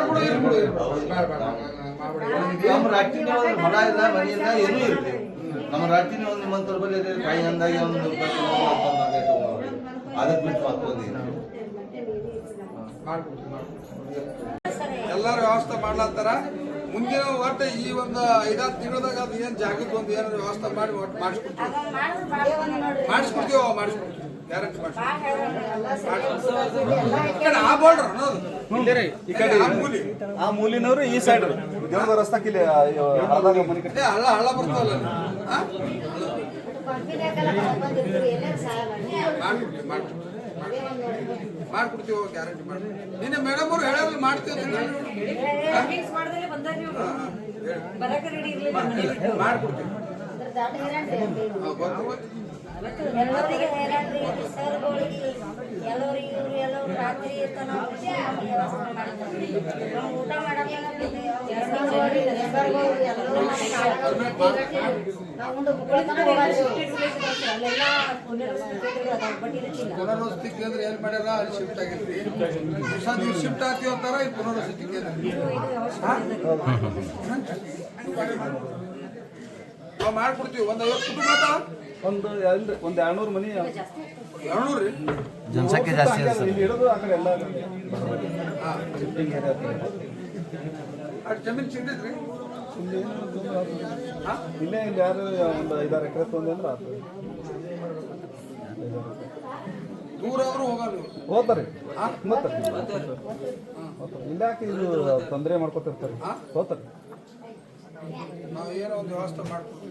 ಮಾಡ್ಬೇಡಿ. ನಮ್ಮ ರಾಷ್ಟ್ರೀಯ ಒಂದು ಹೊಲ ಇಲ್ಲ ಮನೆ ಇಲ್ಲ ಏನೂ ಇರ್ಲಿ ನಮ್ಮ ರಾಷ್ಟ್ರೀಯ ಒಂದು ನಿಮ್ಮಂತರ ಬಲ್ಲಿ ಇದೆ, ಕೈ ಒಂದು ಅದಕ್ಕೆ ಬಿಟ್ಟು ಮತ್ತೊಂದು. ಎಲ್ಲಾರು ವ್ಯವಸ್ಥೆ ಮಾಡ್ಲತ್ತಾರ? ಮುಂದಿನ ಒಟ್ಟು ಈ ಒಂದು ಐದಾರು ತಿಂಗಳದಾಗ ಅದು ಏನ್ ಜಾಗಕ್ಕೆ ಒಂದು ಏನಾದ್ರು ವ್ಯವಸ್ಥೆ ಮಾಡಿ ಒಟ್ಟು ಮಾಡಿಸ್ಕೊಡ್ತೀವಿ. ಮಾಡಿಸ್ಕೊಡ್ತೀವಿ ಮಾಡಿಸ್ಕೊಡ್ತೀವಿ. ಗ್ಯಾರಂಟಿ ಮಾಡಿಸ್ಕೊಡ್ತೀವಿ. ಆ ಬೋರ್ಡ್ರ ಅನ್ನೋದು. ಈ ಕಡೆ ಆ ಮೂಲಿ. ಆ ಮೂಲಿನವರು ಈ ಸೈಡ್ ದೇವದ ರಸ್ತಾಕ್ ಇಲ್ಲಿ ಹಳ್ಳ ಹಳ್ಳ ಬರ್ತಾವಲ್ಲ ಮಾಡ್ಕೊಡ್ತೀವಿ ಗ್ಯಾರಂಟಿ ಮಾಡ್ತೀವಿ ನಿನ್ನೆ ಮೇಡಮ್ ಅವ್ರು ಹೇಳೋದು ಮಾಡ್ತೀವಿ. ಮಾಡ್ಕೊಡ್ತೀವಿ. ಎಲ್ಲರಿಗೆ ಎಲ್ಲರಿಗೆ ರಾತ್ರಿ ಊಟ ಪುನರ್ವಸತಿ ಕೇಂದ್ರ ಏನ್ ಮಾಡ್ಯಾರ ಅಲ್ಲಿ ಶಿಫ್ಟ್ ಆಗಿರ್ತಿ ಹೊಸ ನೀವು ಶಿಫ್ಟ್ ಆಗ್ತೀವಿ ಅಂತಾರ ಈ ಪುನರ್ವಸತಿ ಕೇಂದ್ರ ನಾವು ಮಾಡ್ಕೊಡ್ತೀವಿ ಒಂದ್ ಐವತ್ತು ಕುಟುಂಬ ಒಂದು ಒಂದು ಎರಡ್ನೂರು ಮನಿ ಜನಸಂಖ್ಯೆ ಜಾಸ್ತಿ ಇದೆ. ಸರ್ ಇಲ್ಲಿ ಇಲ್ಲೇ ಯಾರು ಒಂದು ಐದಾರು ಎಕರೆ ತೊಂದ್ರೆ ಅಂದ್ರೆ ಆತು. ದೂರ ಆದ್ರೂ ಹೋಗಲ್ಲ. ಹೋಗ್ತಾರೆ. ಇದು ತೊಂದರೆ ಮಾಡ್ಕೊತಿರ್ತಾರೆ? ಹೋತಾರೆ ಹೋಗ್ತಾರೆ. ನಾವು ಏನೋ ಒಂದು ವ್ಯವಸ್ಥೆ ಮಾಡ್ಕೊಡ್ತೀವಿ.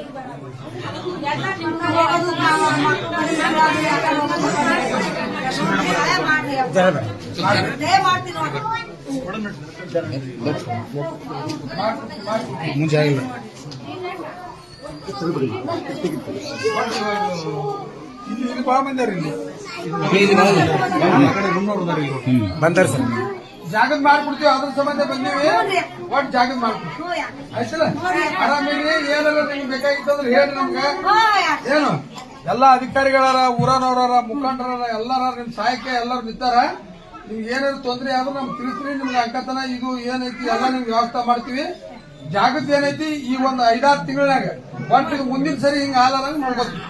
ಮಾಡ್- ಮಾಡ್ಕೊಡ್ತೀವಿ. ಮಾಡ್ಕೊಡ್ತೀವಿ, ಮಾಡ್ಕೊಡ್ತೀವಿ. ಇಲ್ಲಿ ಇಲ್ಲಿ ಭಾಳ ಮಂದಿ ಇಲ್ಲಿ ಬಂದಾರ ಸರ್ ಜಾಗದ ಮಾಡ್ಕೊಡ್ತೀವಿ ಅದ್ರ ಸಂಬಂಧ ಬಂದೀವಿ. ಒಟ್ ಜಾಗದ ಮಾಡ್ಕೊಡ್ತೀವಿ ಆಯ್ತಲ್ಲ? ಆರಾಮಿರಿ ಏನೆಲ್ಲ ನಿಮ್ಗೆ ಬೇಕಾಗಿತ್ತಂದ್ರೆ ಹೇಳಿ ನಮ್ಗೆ. ಏನು? ಎಲ್ಲ ಅಧಿಕಾರಿಗಳಾರ ಊರನವರ ಮುಖಂಡರ ಎಲ್ಲಾರ ನಿಮ್ ಸಹಾಯಕ್ಕೆ ಎಲ್ಲರೂ ನಿಂತಾರ. ನಿಮ್ಗೆ ಏನಾದ್ರು ತೊಂದರೆ ಆದ್ರೂ ನಮ್ಗೆ ತಿಳಿಸ್ರಿ ನಿಮ್ಗೆ ಅಂಕತನ ಇದು ಏನೈತಿ ಎಲ್ಲ ನಿಮ್ಗೆ ವ್ಯವಸ್ಥೆ ಮಾಡ್ತೀವಿ. ಜಾಗದ ಏನೈತಿ ಈ ಒಂದು ಐದಾರು ತಿಂಗಳಾಗ ಒಟ್ಟು ಮುಂದಿನ ಸರಿ ಹಿಂಗ ಆಲಾರ ನೋಡ್ಕೋತೀವಿ.